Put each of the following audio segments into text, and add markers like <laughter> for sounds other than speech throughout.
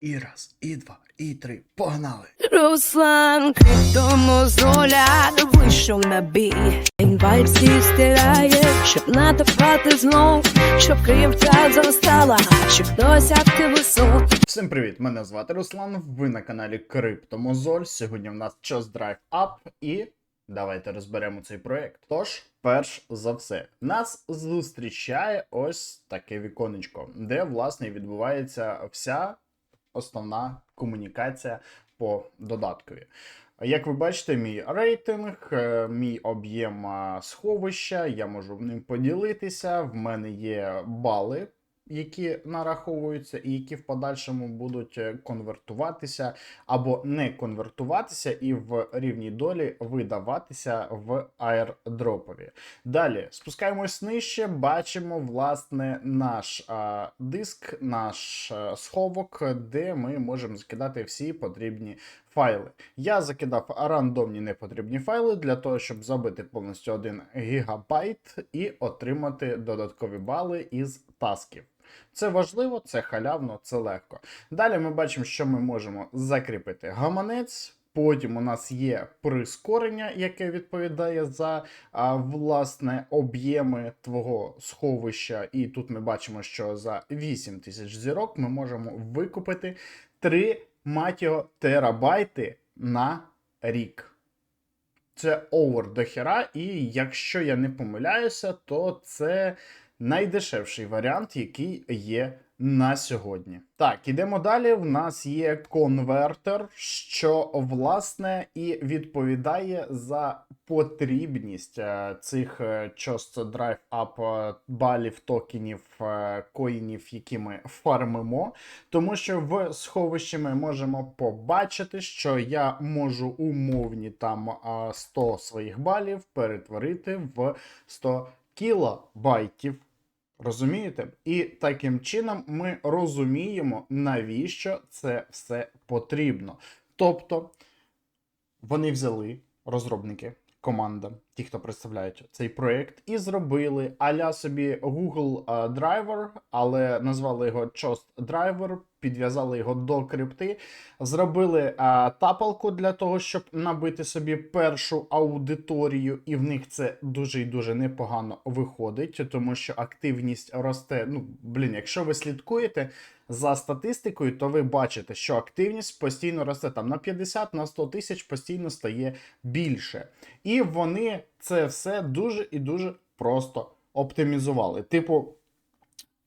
І раз, і два, і три. Погнали! Руслан криптомозоля вийшов на бій. Інвайт всі стирає, щоб натопати знов, щоб криптя зростала, щоб досягти висот. Всім привіт! Мене звати Руслан. Ви на каналі Криптомозоль. Сьогодні в нас час Drive Up і давайте розберемо цей проект. Тож, перш за все, нас зустрічає ось таке віконечко, де власне відбувається вся основна комунікація по додаткові. Як ви бачите, мій рейтинг, е, мій об'єм сховища, я можу ним поділитися. В мене є бали, які нараховуються, і які в подальшому будуть е, конвертуватися або не конвертуватися, і в рівній долі видаватися в аірдропові. Далі спускаємось нижче, бачимо власне наш а, диск, наш а, сховок, де ми можемо закидати всі потрібні файли. Я закидав рандомні непотрібні файли для того, щоб забити повністю 1 гігабайт і отримати додаткові бали із тасків. Це важливо, це халявно, це легко. Далі ми бачимо, що ми можемо закріпити гаманець. Потім у нас є прискорення, яке відповідає за а, власне об'єми твого сховища. І тут ми бачимо, що за 8 тисяч зірок ми можемо викупити 3 мать його, терабайти на рік. Це овер до хера, і якщо я не помиляюся, то це найдешевший варіант, який є на сьогодні. Так, ідемо далі. В нас є конвертер, що власне і відповідає за потрібність е, цих е, Just Drive Up е, балів, токенів, е, коїнів, які ми фармимо. Тому що в сховищі ми можемо побачити, що я можу умовні там а, 100 своїх балів перетворити в 100 кілобайтів. Розумієте? І таким чином ми розуміємо, навіщо це все потрібно. Тобто вони взяли розробники, команда, ті, хто представляють цей проект, і зробили аля собі Google Driver, але назвали його Just Driver, підв'язали його до крипти, зробили а, тапалку для того, щоб набити собі першу аудиторію, і в них це дуже і дуже непогано виходить, тому що активність росте. Ну, блін, якщо ви слідкуєте за статистикою, то ви бачите, що активність постійно росте там на 50 на 100 тисяч постійно стає більше. І вони це все дуже і дуже просто оптимізували. Типу,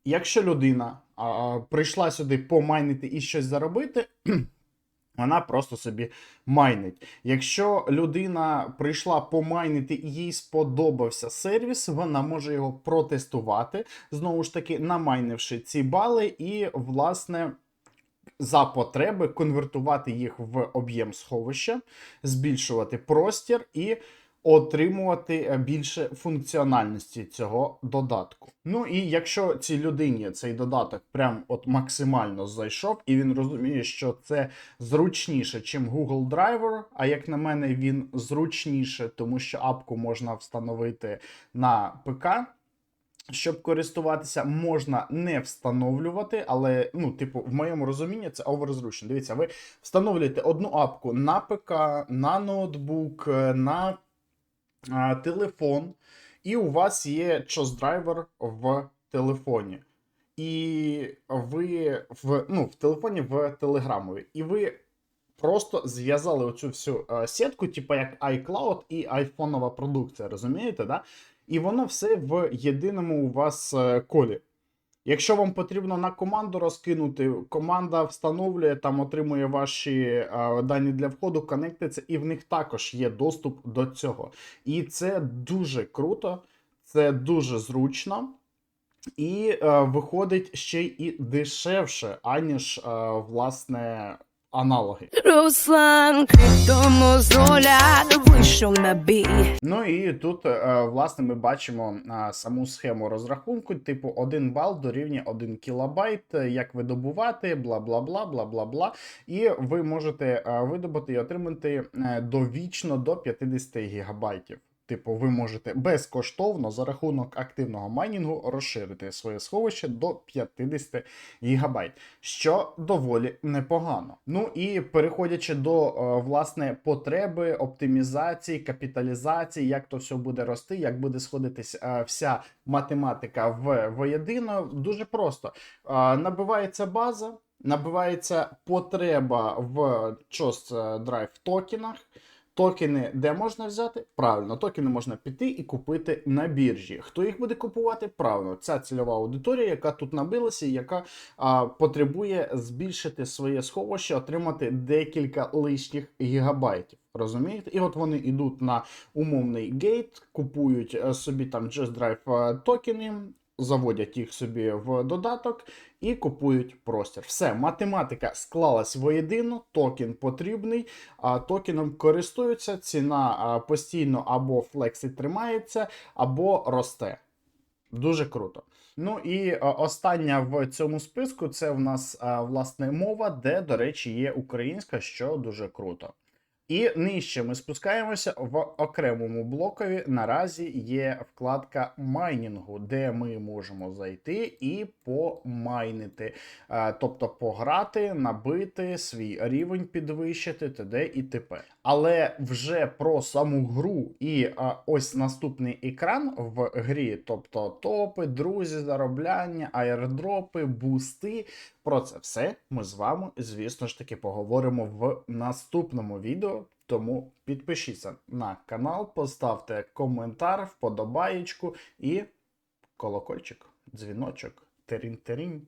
якщо людина а, прийшла сюди помайнити і щось заробити. <clears throat> Вона просто собі майнить. Якщо людина прийшла помайнити і їй сподобався сервіс, вона може його протестувати, знову ж таки, намайнивши ці бали, і, власне, за потреби конвертувати їх в об'єм сховища, збільшувати простір і отримувати е, більше функціональності цього додатку. Ну і якщо цій людині цей додаток прям от максимально зайшов, і він розуміє, що це зручніше, чим Google Driver, а як на мене, він зручніше, тому що апку можна встановити на ПК. Щоб користуватися, можна не встановлювати, але, ну, типу, в моєму розумінні це оверзручно. Дивіться, ви встановлюєте одну апку на ПК, на ноутбук, е, на телефон, і у вас є чос-драйвер в телефоні. І ви в, ну, в телефоні в телеграмові. І ви просто зв'язали оцю всю е, сітку, типу як iCloud і айфонова продукція, розумієте? Да? І воно все в єдиному у вас е, колі. Якщо вам потрібно на команду розкинути, команда встановлює, там отримує ваші е, дані для входу, конектиться, і в них також є доступ до цього. І це дуже круто, це дуже зручно. І е, виходить ще й дешевше, аніж е, власне аналоги. Руслан криптомозоля вийшов на бій. Ну і тут, е, власне, ми бачимо е, саму схему розрахунку, типу 1 бал дорівнює 1 кілобайт, е, як видобувати, бла бла бла бла бла бла. І ви можете видобути і отримати довічно до 50 гігабайтів. Типу, ви можете безкоштовно за рахунок активного майнінгу розширити своє сховище до 50 гігабайт, що доволі непогано. Ну і переходячи до е, власне потреби оптимізації, капіталізації, як то все буде рости, як буде сходитись е, вся математика в воєдино, дуже просто Е, набивається база. Набивається потреба в Chost Drive токенах. Токени де можна взяти? Правильно, токени можна піти і купити на біржі. Хто їх буде купувати? Правильно, ця цільова аудиторія, яка тут набилася, яка а, потребує збільшити своє сховище, отримати декілька лишніх гігабайтів. Розумієте? І от вони йдуть на умовний гейт, купують е, собі там Just Drive е, токени, заводять їх собі в додаток і купують простір. Все, математика склалась воєдино, токен потрібний, а токеном користуються, ціна постійно або флексить тримається, або росте. Дуже круто. Ну і остання в цьому списку це в нас власне мова, де, до речі, є українська, що дуже круто. І нижче ми спускаємося в окремому блокові. Наразі є вкладка майнінгу, де ми можемо зайти і помайнити, тобто пограти, набити свій рівень підвищити, т.д. і т.п. Але вже про саму гру і ось наступний екран в грі, тобто топи, друзі, заробляння, аердропи, бусти. Про це все ми з вами, звісно ж таки, поговоримо в наступному відео. Тому підпишіться на канал, поставте коментар, вподобаєчку і колокольчик, дзвіночок, терін-терінь.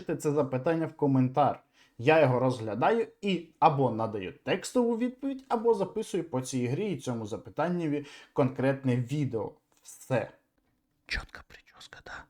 це запитання в коментар. Я його розглядаю і або надаю текстову відповідь, або записую по цій грі і цьому запитанню конкретне відео. Все. Чітка прическа, да?